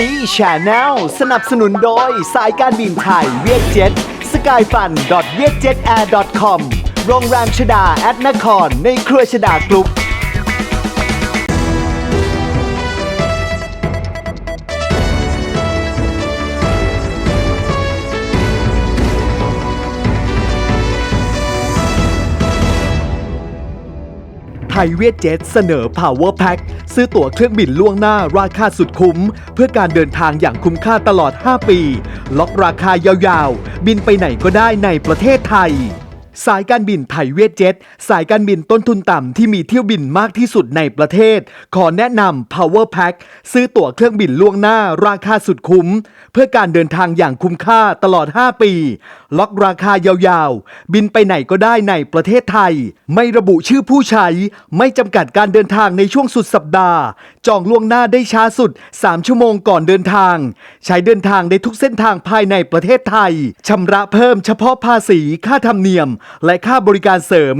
ซีชาแนลสนับสนุนโดยสายการบินไทยเวียดเจ็ตสกายฟัน v i e t j e t a i r c o m โรงแรมชดาแอดนคร ในเครือชดากรุ๊ป ไทยเวียดเจ็ตเสนอ Power Pack ซื้อตั๋วเครื่องบินล่วงหน้าราคาสุดคุ้ม เพื่อการเดินทางอย่างคุ้มค่าตลอด 5 ปี ล็อกราคายาวๆ บินไปไหนก็ได้ในประเทศไทย สายการบินไทยเวียดเจ็ตสายการบินต้นทุนต่ำที่มีเที่ยวบินมากที่สุดในประเทศ ขอแนะนำ Power Pack ซื้อตั๋วเครื่องบินล่วงหน้าราคาสุดคุ้ม เพื่อการเดินทางอย่างคุ้มค่าตลอด 5 ปีล็อกราคายาวๆ บินไปไหนก็ได้ในประเทศไทย ไม่ระบุชื่อผู้ใช้ ไม่จำกัดการเดินทางในช่วงสุดสัปดาห์ จองล่วงหน้าได้ช้าสุด 3 ชั่วโมงก่อนเดินทาง ใช้เดินทางได้ทุกเส้นทางภายในประเทศไทยชำระเพิ่มเฉพาะภาษีค่าธรรมเนียม และค่าบริการเสริม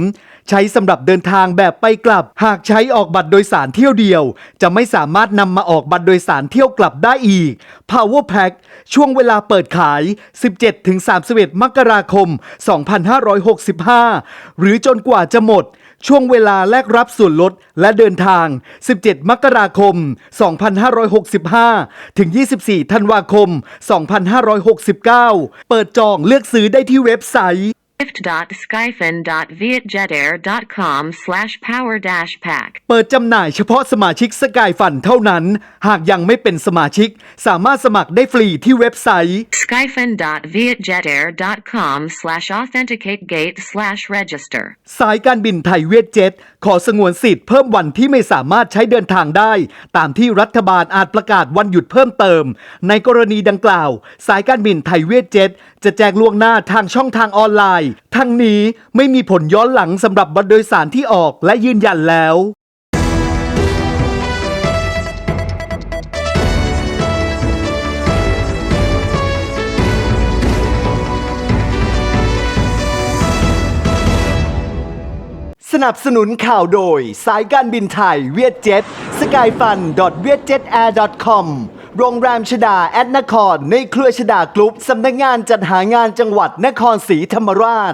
ใช้สำหรับเดินทางแบบไปกลับ หากใช้ออกบัตรโดยสารเที่ยวเดียว จะไม่สามารถนำมาออกบัตรโดยสารเที่ยวกลับได้อีก Power Pack ช่วงเวลาเปิดขาย 17-31มกราคม 2565 หรือจนกว่าจะหมด ช่วงเวลาแลกรับส่วนลดและเดินทาง 17 มกราคม 2565 ถึง 24 ธันวาคม 2569 เปิดจองเลือกซื้อได้ที่เว็บไซต์ gift.skyfin.vietjetair.com slash power dash pack. เปิดจำหน่ายเฉพาะสมาชิกสกายฟันเท่านั้น หากยังไม่เป็นสมาชิก สามารถสมัครได้ฟรีที่เว็บไซต์ skyfin.vietjetair.com slash authenticate gate slash register. สายการบินไทยเวียดเจ็ตขอสงวนสิทธิ์เพิ่มวันที่ไม่สามารถใช้เดินทางได้ ตามที่รัฐบาลอาจประกาศวันหยุดเพิ่มเติม ในกรณีดังกล่าว สายการบินไทยเวียดเจ็ตจะแจ้งล่วงหน้าทางช่องทางออนไลน์ทั้งนี้ไม่มีผลย้อนหลังสำหรับบัตรโดยสารที่ออกและยืนยันแล้วสนับสนุนข่าวโดย สายการบินไทยเวียดเจ็ตสกายฟัน v i e t j e t a i r c o m โรงแรมชดาแอดนคร ในเครือชดากรุ๊ปสำนักงานจัดหางานจังหวัดนครศรีธรรมราช